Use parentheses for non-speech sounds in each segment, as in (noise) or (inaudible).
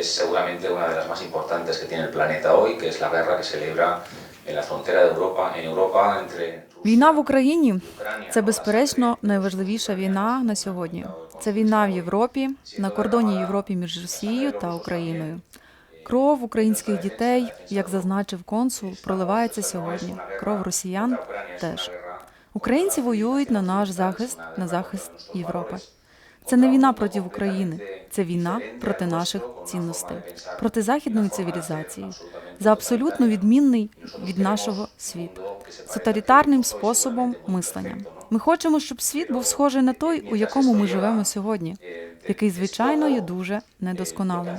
es seguramente una de las más importantes que tiene el planeta hoy, que es la guerra que se libra en la frontera de Europa, en Europa entre Війна в Україні це безперечно найважливіша війна на сьогодні. Це війна в Європі, на кордоні Європі між Росією та Україною. Кров українських дітей, як зазначив консул, проливається сьогодні. Кров росіян теж. Українці воюють на наш захист, на захист Європи. Це не війна проти України, це війна проти наших цінностей, проти західної цивілізації, за абсолютно відмінний від нашого світу, з тоталітарним способом мислення. Ми хочемо, щоб світ був схожий на той, у якому ми живемо сьогодні, який, звичайно, є дуже недосконалим.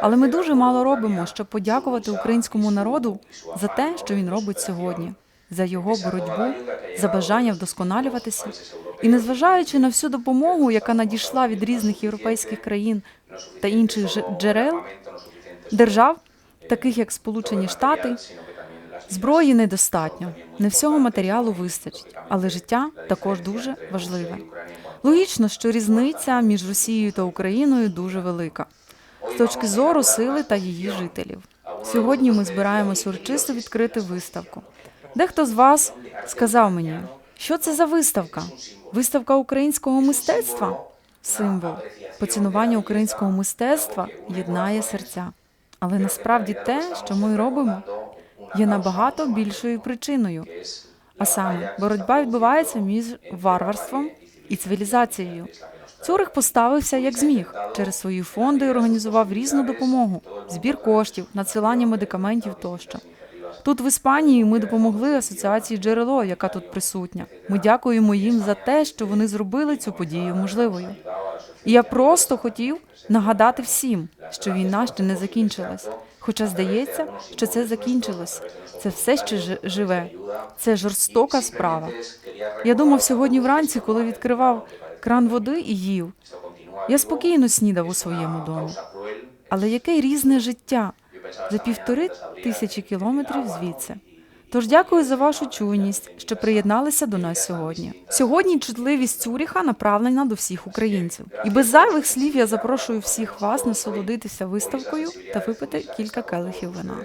Але ми дуже мало робимо, щоб подякувати українському народу за те, що він робить сьогодні, за його боротьбу, за бажання вдосконалюватися. І незважаючи на всю допомогу, яка надійшла від різних європейських країн та інших джерел, держав, таких як Сполучені Штати, зброї недостатньо, не всього матеріалу вистачить, але життя також дуже важливе. Логічно, що різниця між Росією та Україною дуже велика з точки зору сили та її жителів. Сьогодні ми збираємося урочисто відкрити виставку. Дехто з вас сказав мені, що це за виставка? Виставка українського мистецтва? Символ. Поцінування українського мистецтва єднає серця. Але насправді те, що ми робимо, є набагато більшою причиною. А саме, боротьба відбувається між варварством і цивілізацією. Цюрих поставився як зміг через свої фонди організував різну допомогу, збір коштів, надсилання медикаментів тощо. Тут в Іспанії ми допомогли асоціації джерело, яка тут присутня. Ми дякуємо їм за те, що вони зробили цю подію можливою. І я просто хотів нагадати всім, що війна ще не закінчилась. Хоча здається, що це закінчилось. Це все ще жи- живе. Це жорстока справа. Я думав сьогодні вранці, коли відкривав кран води і їв. Я спокійно снідав у своєму домі. Але яке різне життя за півтори тисячі кілометрів звідси. Тож дякую за вашу чуйність, що приєдналися до нас сьогодні. Сьогодні чутливість Цюріха направлена до всіх українців. І без зайвих слів я запрошую всіх вас насолодитися виставкою та випити кілька келихів вина.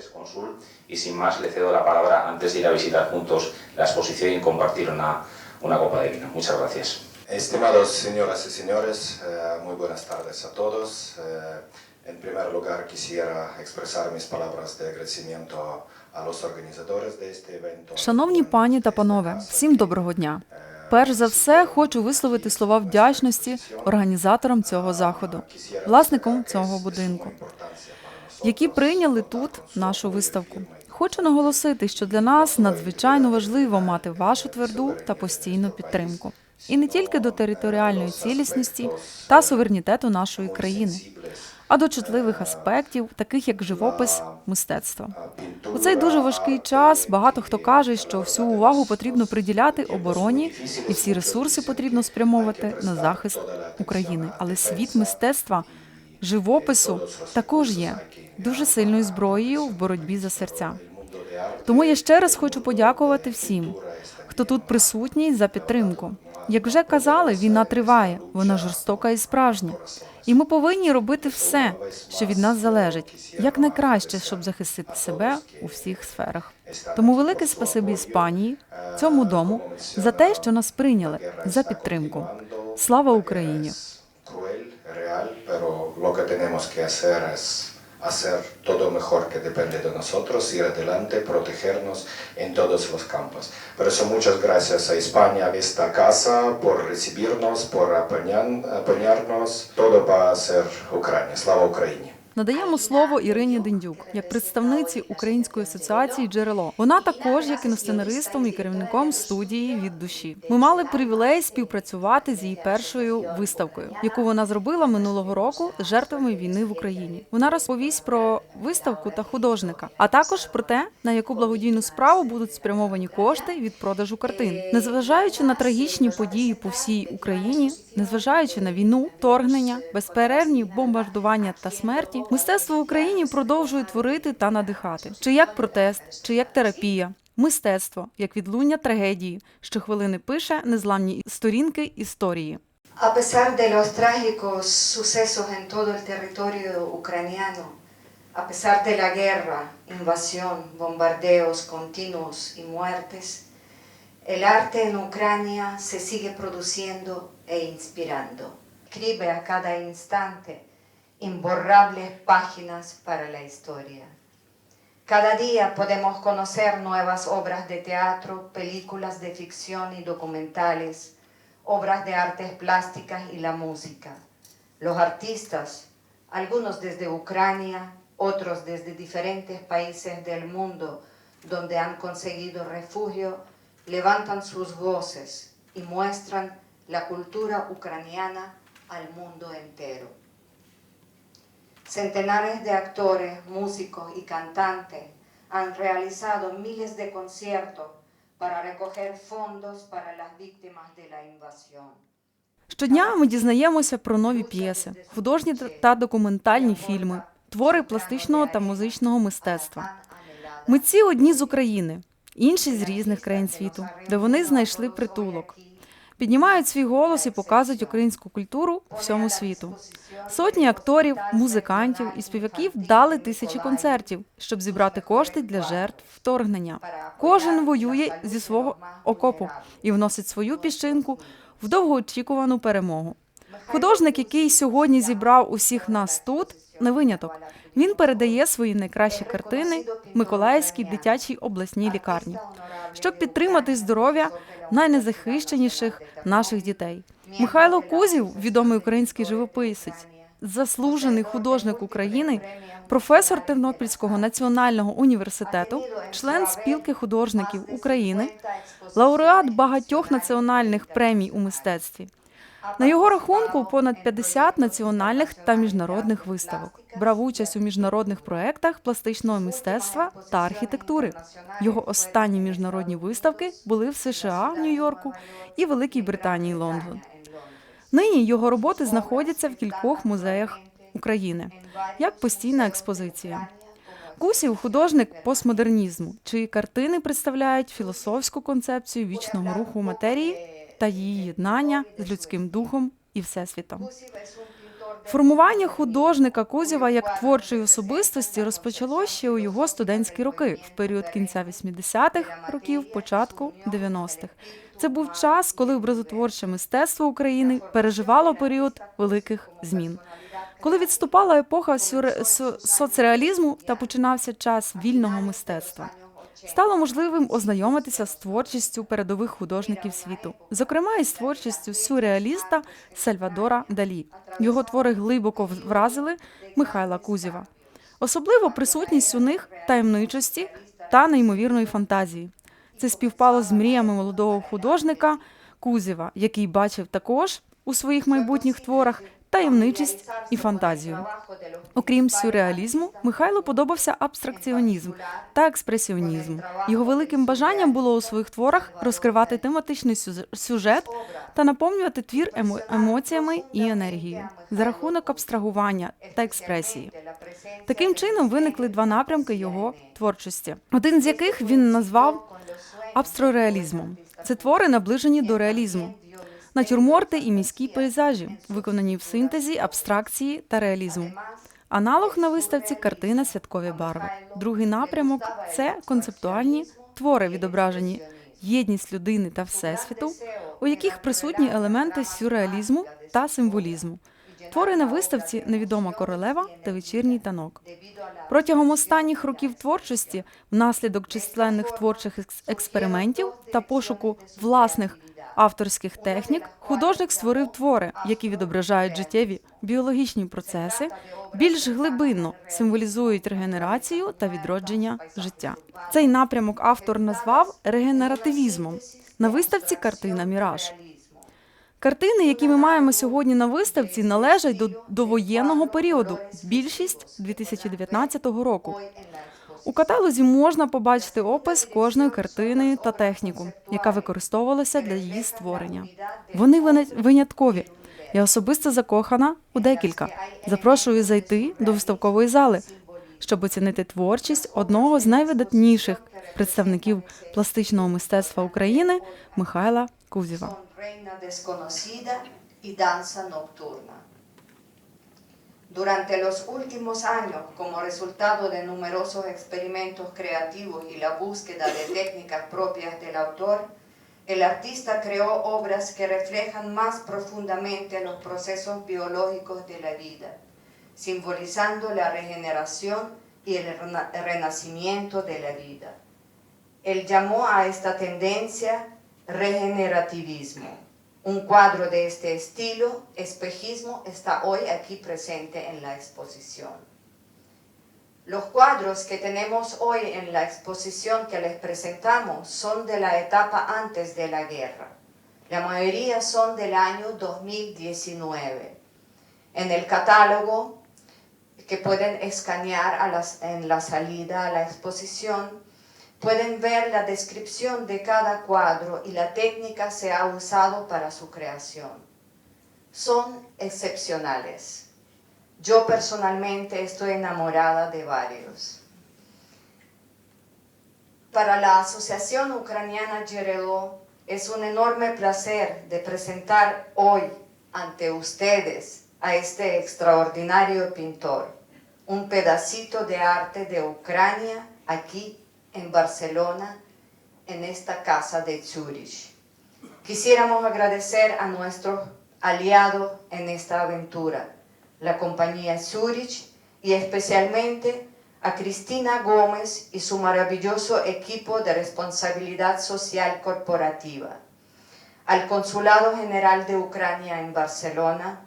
Y sin más le cedo la palabra antes de ir a visitar juntos la exposición y compartir una, una copa de vino. Muchas gracias. Estimados señoras y señores, eh, muy buenas tardes a todos. En primer lugar quisiera expresar mis palabras de agradecimiento a los organizadores de este evento. Шановні пані та панове, всім доброго дня. Перш за все, хочу висловити слова вдячності організаторам цього заходу, власникам цього будинку, які прийняли тут нашу виставку. Хочу наголосити, що для нас надзвичайно важливо мати вашу тверду та постійну підтримку. І не тільки до територіальної цілісності та суверенітету нашої країни, а до чутливих аспектів, таких як живопис, мистецтво. У цей дуже важкий час багато хто каже, що всю увагу потрібно приділяти обороні і всі ресурси потрібно спрямовувати на захист України. Але світ мистецтва, живопису також є дуже сильною зброєю в боротьбі за серця. Тому я ще раз хочу подякувати всім, хто тут присутній за підтримку. Як вже казали, війна триває, вона жорстока і справжня. І ми повинні робити все, що від нас залежить, як найкраще, щоб захистити себе у всіх сферах. Тому велике спасибі Іспанії, цьому дому, за те, що нас прийняли, за підтримку. Слава Україні! Cruel, real, pero lo que tenemos que hacer es hacer todo mejor que depende de nosotros, ir adelante, protegernos en todos los campos. Por eso muchas gracias a España, a esta casa, por recibirnos, por apañarnos. Todo va a ser Ucrania. Slava Ukraini! Надаємо слово Ірині Дендюк як представниці Української асоціації Джерело. Вона також є кіносценаристом і керівником студії від душі. Ми мали привілей співпрацювати з її першою виставкою, яку вона зробила минулого року з жертвами війни в Україні. Вона розповість про виставку та художника, а також про те, на яку благодійну справу будуть спрямовані кошти від продажу картин, незважаючи на трагічні події по всій Україні, незважаючи на війну, торгнення, безперервні бомбардування та смерті, мистецтво в Україні продовжує творити та надихати. Чи як протест, чи як терапія. Мистецтво як відлуння трагедії, що хвилини пише незламні сторінки історії. A pesar de los trágicos sucesos en todo el territorio ucraniano, a pesar de la guerra, invasión, bombardeos continuos y muertes, el arte en Ucrania se sigue produciendo e inspirando. Escribe a cada instante imborrables páginas para la historia. Cada día podemos conocer nuevas obras de teatro, películas de ficción y documentales, obras de artes plásticas y la música. Los artistas, algunos desde Ucrania, otros desde diferentes países del mundo donde han conseguido refugio, levantan sus voces y muestran la cultura ucraniana al mundo entero. Centenares de actores, músicos y cantantes han realizado miles de conciertos para recoger fondos para las víctimas de la invasión. Щодня ми дізнаємося про нові п'єси, художні та- та документальні фільми, твори пластичного та музичного мистецтва. Митці одні з України, інші з різних країн світу, де вони знайшли притулок. Піднімають свій голос і показують українську культуру всьому світу. Сотні акторів, музикантів і співаків дали тисячі концертів, щоб зібрати кошти для жертв вторгнення. Кожен воює зі свого окопу і вносить свою піщинку в довгоочікувану перемогу. Художник, який сьогодні зібрав усіх нас тут, не виняток. Він передає свої найкращі картини Миколаївській дитячій обласній лікарні, щоб підтримати здоров'я найнезахищеніших наших дітей. Михайло Кузів, відомий український живописець, заслужений художник України, професор Тернопільського національного університету, член спілки художників України, лауреат багатьох національних премій у мистецтві. На його рахунку понад 50 національних та міжнародних виставок. Брав участь у міжнародних проєктах пластичного мистецтва та архітектури. Його останні міжнародні виставки були в США, Нью-Йорку і Великій Британії, Лондон. Нині його роботи знаходяться в кількох музеях України як постійна експозиція. Кусів художник постмодернізму, чиї картини представляють філософську концепцію вічного руху матерії та її єднання з людським духом і всесвітом. Формування художника Кузєва як творчої особистості розпочало ще у його студентські роки, в період кінця 80-х років, початку 90-х. Це був час, коли образотворче мистецтво України переживало період великих змін. Коли відступала епоха со- соцреалізму та починався час вільного мистецтва. Стало можливим ознайомитися з творчістю передових художників світу, зокрема із творчістю сюрреаліста Сальвадора Далі. Його твори глибоко вразили Михайла Кузєва. Особливо присутність у них таємничості та неймовірної фантазії. Це співпало з мріями молодого художника Кузєва, який бачив також у своїх майбутніх творах таємничість і фантазію. Окрім сюрреалізму, Михайлу подобався абстракціонізм та експресіонізм. Його великим бажанням було у своїх творах розкривати тематичний сюжет та наповнювати твір емо- емоціями і енергією за рахунок абстрагування та експресії. Таким чином виникли два напрямки його творчості, один з яких він назвав абстрореалізмом. Це твори, наближені до реалізму. Натюрморти і міські пейзажі, виконані в синтезі, абстракції та реалізму. Аналог на виставці картина Святкові барви. Другий напрямок це концептуальні твори, відображені єдність людини та всесвіту, у яких присутні елементи сюрреалізму та символізму. Твори на виставці Невідома королева та вечірній танок. Протягом останніх років творчості, внаслідок численних творчих експериментів та пошуку власних авторських технік, художник створив твори, які відображають життєві біологічні процеси, більш глибинно символізують регенерацію та відродження життя. Цей напрямок автор назвав регенеративізмом. На виставці картина Міраж. Картини, які ми маємо сьогодні на виставці, належать до довоєнного періоду. Більшість 2019 року. У каталозі можна побачити опис кожної картини та техніку, яка використовувалася для її створення. Вони виняткові. Я особисто закохана у декілька. Запрошую зайти до виставкової зали, щоб оцінити творчість одного з найвидатніших представників пластичного мистецтва України Михайла Кузєва. Durante los últimos años, como resultado de numerosos experimentos creativos y la búsqueda de técnicas propias del autor, el artista creó obras que reflejan más profundamente los procesos biológicos de la vida, simbolizando la regeneración y el rena- renacimiento de la vida. Él llamó a esta tendencia regenerativismo. Un cuadro de este estilo, espejismo, está hoy aquí presente en la exposición. Los cuadros que tenemos hoy en la exposición que les presentamos son de la etapa antes de la guerra. La mayoría son del año 2019. En el catálogo que pueden escanear en la salida a la exposición, pueden ver la descripción de cada cuadro y la técnica se ha usado para su creación. Son excepcionales. Yo personalmente estoy enamorada de varios. Para la Asociación Ucraniana Yerelo es un enorme placer de presentar hoy ante ustedes a este extraordinario pintor, un pedacito de arte de Ucrania aquí en Barcelona, en esta casa de Zurich. Quisiéramos agradecer a nuestro aliado en esta aventura, la compañía Zurich y especialmente a Cristina Gómez y su maravilloso equipo de responsabilidad social corporativa, al Consulado General de Ucrania en Barcelona,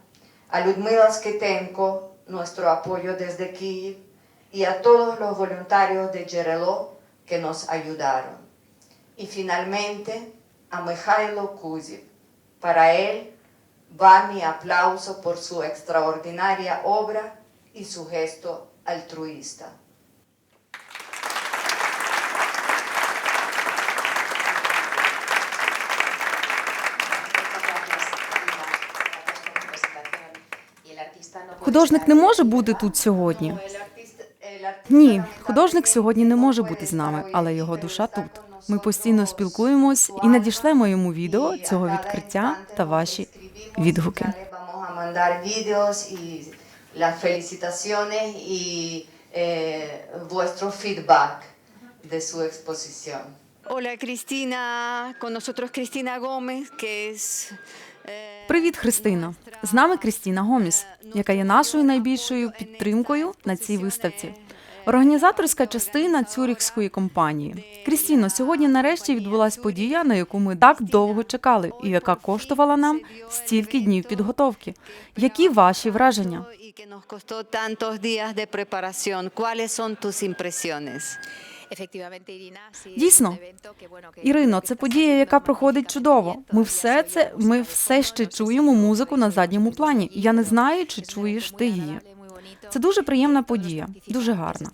a Ludmila Sketenko, nuestro apoyo desde Kiev, y a todos los voluntarios de Yerelo que nos ayudaron. Y finalmente a Mikhailo Kuziv. Para él va mi aplauso por su extraordinaria obra y su gesto altruista. Художник не може бути тут сьогодні. Ні, художник сьогодні не може бути з нами, але його душа тут. Ми постійно спілкуємось і надішлемо йому відео цього відкриття та ваші відгуки. Vuestro feedback de su exposición. Hola Cristina, con nosotros Cristina Gómez, que es... eh, Привіт, Христина! З нами Крістіна Гоміс, яка є нашою найбільшою підтримкою на цій виставці. Організаторська частина цюріхської компанії. Крістіно, сьогодні нарешті відбулася подія, на яку ми так довго чекали, і яка коштувала нам стільки днів підготовки. Які ваші враження? Дійсно, Ірино, це подія, яка проходить чудово. Ми все це, ми все ще чуємо музику на задньому плані. Я не знаю, чи чуєш ти її. Це дуже приємна подія, дуже гарна.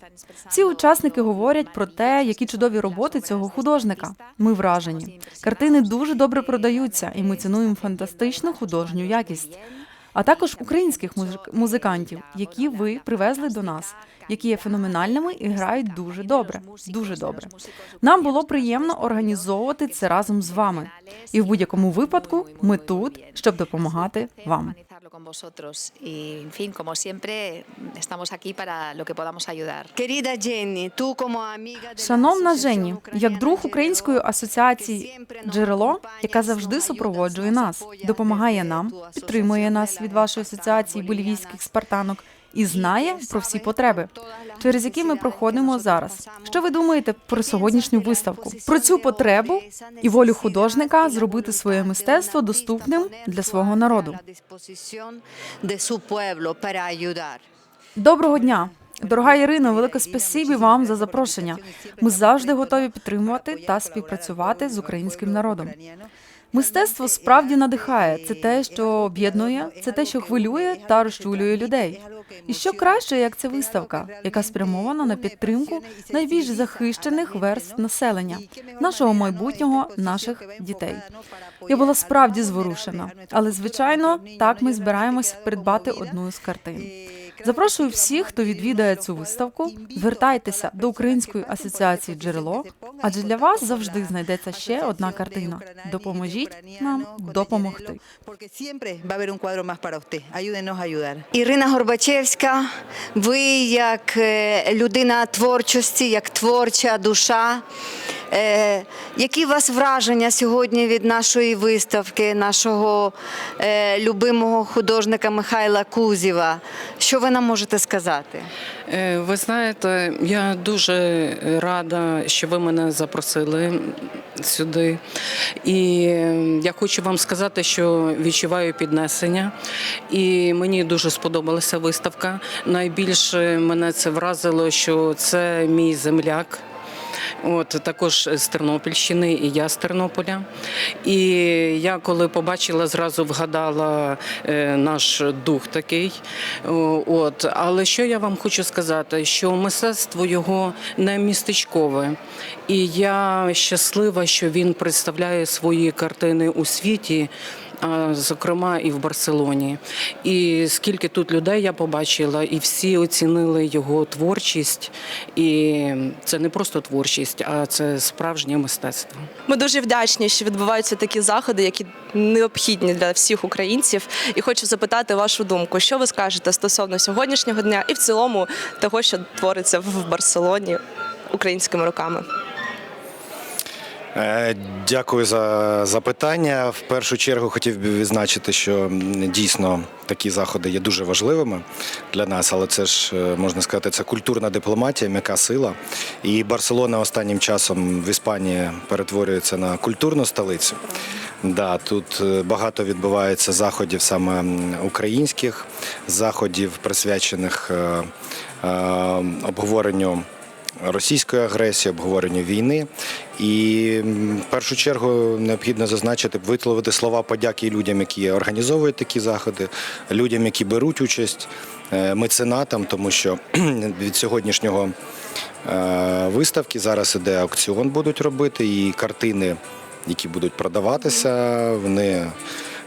Всі учасники говорять про те, які чудові роботи цього художника. Ми вражені. Картини дуже добре продаються, і ми цінуємо фантастичну художню якість. А також українських музик- музикантів, які ви привезли до нас, які є феноменальними і грають дуже добре. Дуже добре. Нам було приємно організовувати це разом з вами. І в будь-якому випадку ми тут, щоб допомагати вам. Шановна Жені, як друг української асоціації Джерело, яка завжди супроводжує нас, допомагає нам, підтримує нас від вашої асоціації болівійських спартанок і знає про всі потреби, через які ми проходимо зараз. Що ви думаєте про сьогоднішню виставку? Про цю потребу і волю художника зробити своє мистецтво доступним для свого народу. Доброго дня, дорога Ірино. Велике спасибі вам за запрошення. Ми завжди готові підтримувати та співпрацювати з українським народом. Мистецтво справді надихає. Це те, що об'єднує, це те, що хвилює та розчулює людей. І що краще, як ця виставка, яка спрямована на підтримку найбільш захищених верств населення, нашого майбутнього, наших дітей. Я була справді зворушена, але звичайно, так ми збираємось придбати одну з картин. Запрошую всіх, хто відвідає цю виставку. Звертайтеся до Української асоціації джерело, адже для вас завжди знайдеться ще одна картина. Допоможіть нам допомогти. Ірина Горбачевська, ви як е, людина творчості, як творча душа. Е, які у вас враження сьогодні від нашої виставки, нашого е, любимого художника Михайла Кузєва? Що ви нам можете сказати? Е, Ви знаєте, я дуже рада, що ви мене запросили сюди. І я хочу вам сказати, що відчуваю піднесення. І мені дуже сподобалася виставка. Найбільше мене це вразило, що це мій земляк. От також з Тернопільщини, і я з Тернополя. І я коли побачила, зразу вгадала е, наш дух такий. От, але що я вам хочу сказати, що мистецтво його не містечкове, і я щаслива, що він представляє свої картини у світі. Зокрема, і в Барселоні. І скільки тут людей я побачила, і всі оцінили його творчість. І це не просто творчість, а це справжнє мистецтво. Ми дуже вдячні, що відбуваються такі заходи, які необхідні для всіх українців. І хочу запитати вашу думку, що ви скажете стосовно сьогоднішнього дня і в цілому того, що твориться в Барселоні українськими руками. Е, Дякую за запитання. В першу чергу хотів би відзначити, що дійсно такі заходи є дуже важливими для нас, але це ж е, можна сказати, це культурна дипломатія, м'яка сила. І Барселона останнім часом в Іспанії перетворюється на культурну столицю. Да, тут е, багато відбувається заходів саме українських, заходів, присвячених обговоренню російської агресії, обговоренню війни. І в першу чергу необхідно зазначити, висловити слова подяки людям, які організовують такі заходи, людям, які беруть участь, е, меценатам, тому що (clears throat) від сьогоднішнього е, виставки зараз іде аукціон, будуть робити, і картини, які будуть продаватися, вони.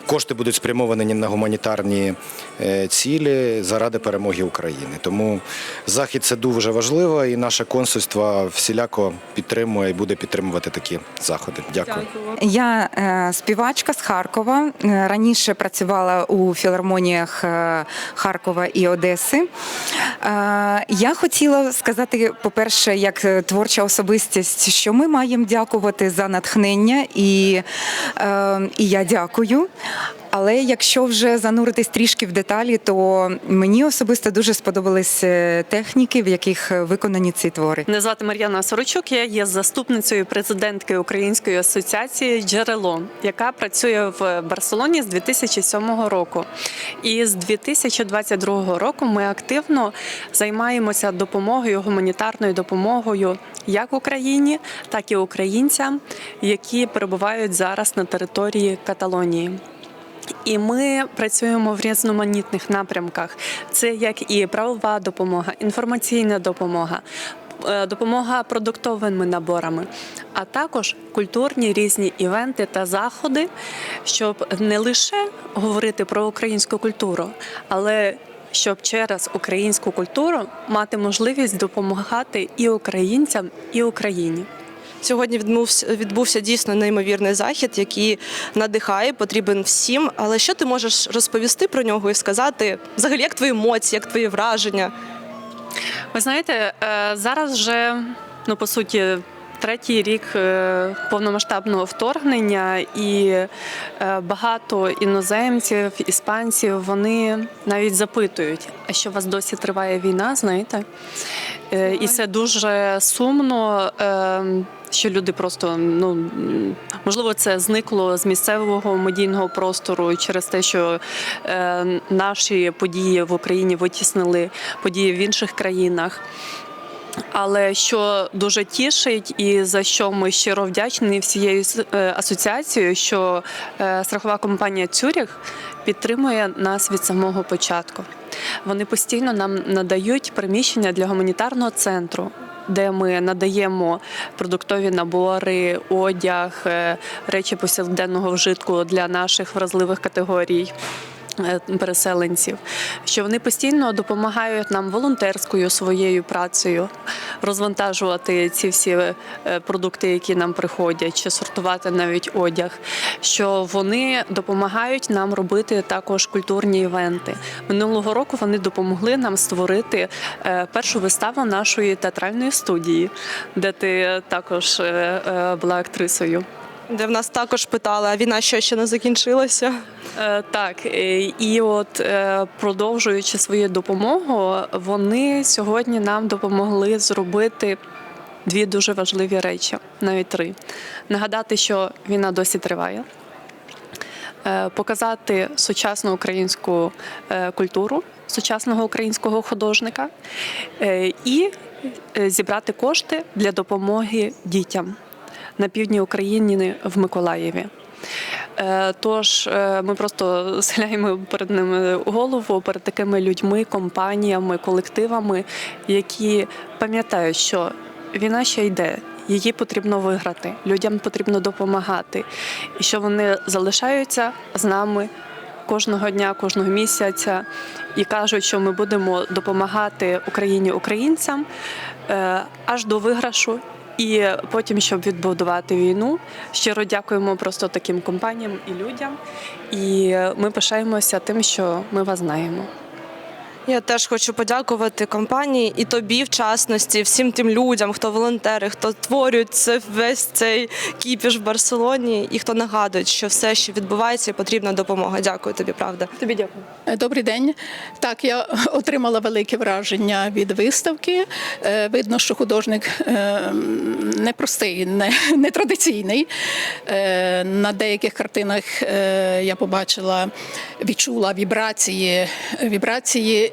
Кошти будуть спрямовані на гуманітарні е, цілі заради перемоги України. Тому захід це дуже важливо, і наше консульство всіляко підтримує і буде підтримувати такі заходи. Дякую. Я е, співачка з Харкова. Е, Раніше працювала у філармоніях Харкова і Одеси. Я хотіла сказати, по-перше, як творча особистість, що ми маємо дякувати за натхнення, і, і я дякую. Але якщо вже зануритись трішки в деталі, то мені особисто дуже сподобались е, техніки, в яких е, виконані ці твори. Мене звати Мар'яна Сорочук. Я є заступницею президентки Української асоціації Джерело, яка працює в Барселоні з 2007 року. І з 2022 року ми активно займаємося допомогою, гуманітарною допомогою як Україні, так і українцям, які перебувають зараз на території Каталонії. І ми працюємо в різноманітних напрямках. Це як і правова допомога, інформаційна допомога. е, Допомога продуктовими наборами, а також культурні різні івенти та заходи, щоб не лише говорити про українську культуру, але щоб через українську культуру мати можливість допомагати і українцям, і Україні. Сьогодні відбувся, відбувся дійсно неймовірний захід, який надихає, потрібен всім. Але що ти можеш розповісти про нього і сказати взагалі, як твої емоції, як твої враження? Ви знаєте, е, зараз вже ну по суті. Третій рік е, повномасштабного вторгнення, і е, багато іноземців, іспанців вони навіть запитують, а що у вас досі триває війна, знаєте? Е, І це дуже сумно, що люди просто ну можливо це зникло з місцевого медійного простору через те, що е, наші події в Україні витіснили події в інших країнах. Але що дуже тішить, і за що ми щиро вдячні всією е, асоціацією, що е, страхова компанія Цюріх підтримує нас від самого початку. Вони постійно нам надають приміщення для гуманітарного центру. Де ми надаємо продуктові набори, одяг, е, речі повсякденного вжитку для наших вразливих категорій. Е, переселенців, що вони постійно допомагають нам волонтерською своєю працею розвантажувати ці всі е, продукти, які нам приходять, чи сортувати навіть одяг. Що вони допомагають нам робити також культурні івенти. Минулого року вони допомогли нам створити е, першу виставу нашої театральної студії, де ти також була актрисою. Де в нас також питали, а війна що ще не закінчилася? Е, Так, е, і от е, продовжуючи свою допомогу, вони сьогодні нам допомогли зробити дві дуже важливі речі, навіть три. Нагадати, що війна досі триває. е, Показати сучасну українську культуру, сучасного українського художника і зібрати кошти для допомоги дітям на півдні України в Миколаєві. Е, Тож е, ми просто (laughs) схиляємо перед ними голову, перед такими людьми, компаніями, колективами, які пам'ятають, що війна ще йде. Її потрібно виграти, людям потрібно допомагати, і що вони залишаються з нами кожного дня, кожного місяця і кажуть, що ми будемо допомагати Україні українцям е, аж до виграшу. І потім, щоб відбудувати війну, щиро дякуємо просто таким компаніям і людям. І ми пишаємося тим, що ми вас знаємо. Я теж хочу подякувати компанії і тобі, в частності, всім тим людям, хто волонтери, хто творюють це весь цей кіпіш в Барселоні, і хто нагадує, що все, що відбувається, потрібна допомога. Дякую тобі, правда. Тобі дякую. Добрий день. Так, я отримала велике враження від виставки. Е, Видно, що художник е, непростий, не, не традиційний. Е, На деяких картинах е, я побачила, відчула вібрації, вібрації.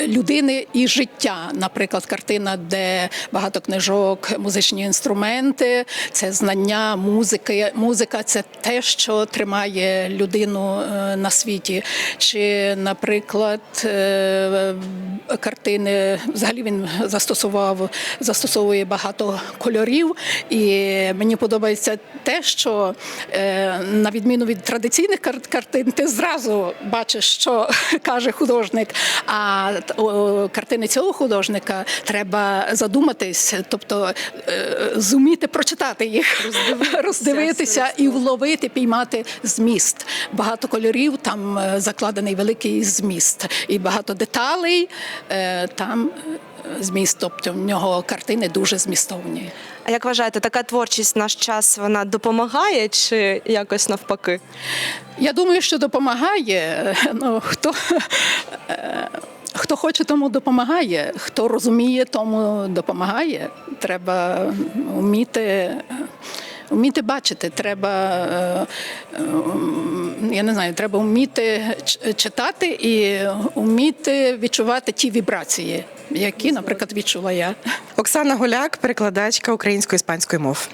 Людини і життя, наприклад, картина, де багато книжок, музичні інструменти, це знання, музики. Музика це те, що тримає людину е, на світі. Чи, наприклад, е, картини, взагалі він застосував, застосовує багато кольорів, і мені подобається те, що е, на відміну від традиційних кар- картин, ти зразу бачиш, що (laughs) каже художник. А т- картини цього художника треба задуматись, тобто е, зуміти прочитати їх, роздивитися і вловити, піймати зміст. Багато кольорів, там е, закладений великий зміст, і багато деталей е, там. Зміст, тобто в нього картини дуже змістовні. А як вважаєте, така творчість в наш час вона допомагає чи якось навпаки? Я думаю, що допомагає. Ну, хто, хто хоче, тому допомагає. Хто розуміє, тому допомагає. Треба вміти. Вміти бачити, треба, е, я не знаю, треба вміти читати і вміти відчувати ті вібрації, які, наприклад, відчула я. Оксана Голяк, перекладачка української іспанської мов.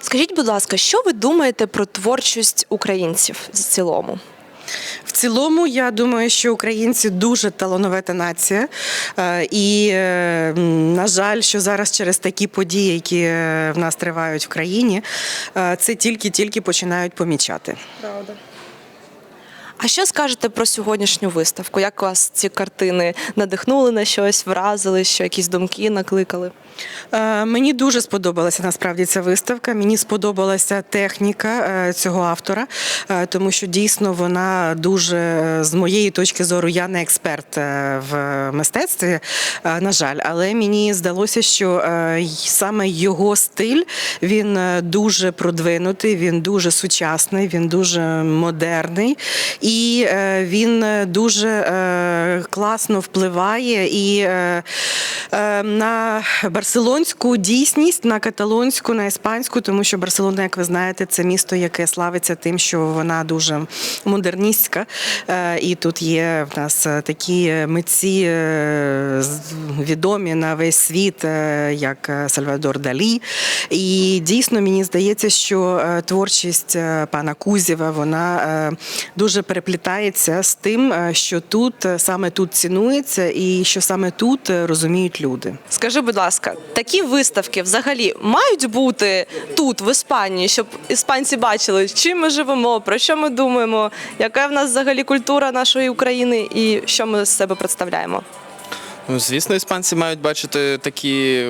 Скажіть, будь ласка, що ви думаєте про творчість українців в цілому? В цілому, я думаю, що українці дуже талановита нація. Е, І, е, на жаль, що зараз через такі події, які е, в нас тривають в країні, це тільки-тільки починають помічати. Правда. А що скажете про сьогоднішню виставку? Як вас ці картини надихнули на щось, вразили, що якісь думки накликали? Е, Мені дуже сподобалася насправді ця виставка. Мені сподобалася техніка е, цього автора, е, тому що дійсно вона дуже, з моєї точки зору, я не експерт в мистецтві, на жаль, але мені здалося, що саме його стиль він дуже продвинутий, він дуже сучасний, він дуже модерний і е, він е, дуже е, класно впливає і на барселонську дійсність, на каталонську, на іспанську, тому що Барселона, як ви знаєте, це місто, яке славиться тим, що вона дуже модерністська. І тут є в нас такі митці відомі на весь світ, як Сальвадор Далі. І дійсно мені здається, що творчість пана Кузєва вона дуже переплетається переплітається з тим, е, що тут е, саме тут цінується, і що саме тут е, розуміють люди. Скажи, будь ласка, такі виставки взагалі мають бути тут, в Іспанії, щоб іспанці бачили, чим ми живемо, про що ми думаємо, яка в нас взагалі культура нашої України і що ми з себе представляємо. Ну, Звісно, іспанці мають бачити такі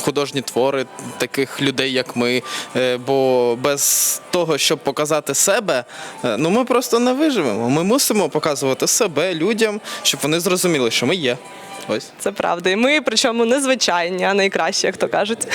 художні твори, таких людей, як ми. Е, Бо без того, щоб показати себе, е, ну ми просто не виживемо. Ми мусимо показувати себе людям, щоб вони зрозуміли, що ми є. Ось. Це правда. І ми, причому незвичайні, а найкращі, як то кажуть.